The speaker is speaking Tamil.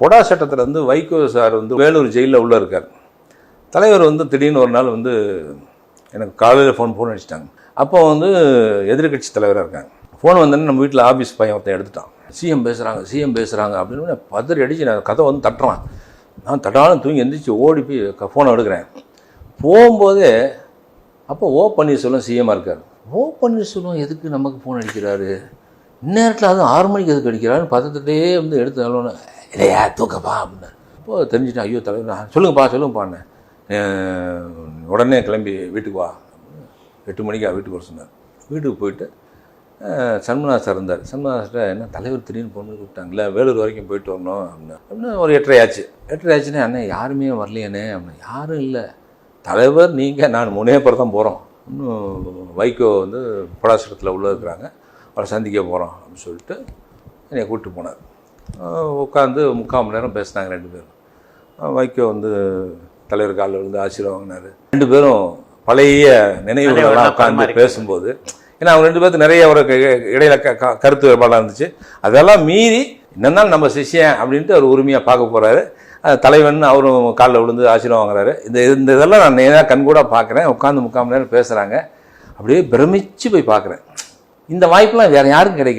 பொடா சட்டத்தில் வந்து வைகோ சார் வந்து வேலூர் ஜெயிலில் உள்ளே இருக்கார். தலைவர் வந்து திடீர்னு ஒரு நாள் வந்து எனக்கு காலையில் ஃபோன் ஃபோன் அடிச்சிட்டாங்க. அப்போ வந்து எதிர்க்கட்சி தலைவராக இருக்காங்க. ஃபோன் வந்தோடனே நம்ம வீட்டில் ஆஃபீஸ் பையன் ஒருத்தன் எடுத்துட்டான். சிஎம் பேசுகிறாங்க சிஎம் பேசுகிறாங்க அப்படின்னு பதறி அடிச்சு நான் கதை வந்து தட்டுறான். நான் தட்டாலும் தூங்கி எந்திரிச்சு ஓடி போய் ஃபோனை எடுக்கிறேன். போகும்போதே அப்போ ஓ பன்னீர்செல்வம் சிஎம்மாக இருக்கார். ஓ பன்னீர்செல்வம் எதுக்கு நமக்கு ஃபோன் அடிக்கிறாரு? இந்நேரத்தில் அதுவும் ஆறு மணிக்கு எதுக்கு அடிக்கிறாருன்னு பதட்டத்தையே வந்து எடுத்து நல்லோன்னு இல்லையா? தூக்கப்பா அப்படின்னு. இப்போ தெரிஞ்சுட்டேன் ஐயோ தலைவர் சொல்லுங்கப்பா சொல்லுங்கப்பாண்ணே உடனே கிளம்பி வீட்டுக்கு வா. எட்டு மணிக்கு வீட்டுக்கு வர சொன்னார். வீட்டுக்கு போயிட்டு அஹ், சார் இருந்தார். சண்முகநாத் என்ன தலைவர் திடீர்னு பொண்ணு கூப்பிட்டாங்கல்ல கூப்பிட்டாங்களே? வேலூர் வரைக்கும் போயிட்டு வரணும். அப்படின்னு. அப்படின்னா ஒரு எட்டரை ஆச்சு. எட்டரை ஆச்சுன்னா அண்ணன் யாருமே வரலையானே அப்படின்னு. யாரும் இல்லை. தலைவர் நீங்கள் நான் மூணே பேர் தான் போகிறோம் இன்னும் வைகோ வந்து படாசுரத்தில் உள்ளே இருக்கிறாங்க. அவரை சந்திக்க போகிறோம் அப்படின்னு சொல்லிட்டு என்னை கூப்பிட்டு போனார். உட்காந்து முக்கால் மணி நேரம் பேசினாங்க ரெண்டு பேரும். அஹ் வைகோ வந்து தலைவர் காலில் விழுந்து ஆசீர்வாதம் வாங்கினாரு. ரெண்டு பேரும் பழைய நினைவுகளெல்லாம் உட்காந்து பேசும்போது ஏன்னா அவங்க ரெண்டு பேருக்கு நிறைய ஒரு இடையில க- கருத்து வேறுபாடாக இருந்துச்சு. அதெல்லாம் மீறி என்னன்னாலும் நம்ம சிஷ்யன் அப்படின்ட்டு அவர் உரிமையாக பார்க்க போகிறாரு தலைவன் அவரும் காலில் விழுந்து ஆசீர்வாதம் வாங்குறாரு. இந்த இந்த இதெல்லாம் நான் நேராக கண்கூட பார்க்குறேன். உட்காந்து முக்கால் மணி நேரம் பேசுகிறாங்க அப்படியே பிரமிச்சு போய் பார்க்குறேன். இந்த வாய்ப்பெல்லாம் வேறு யாருக்கும் கிடைக்கல.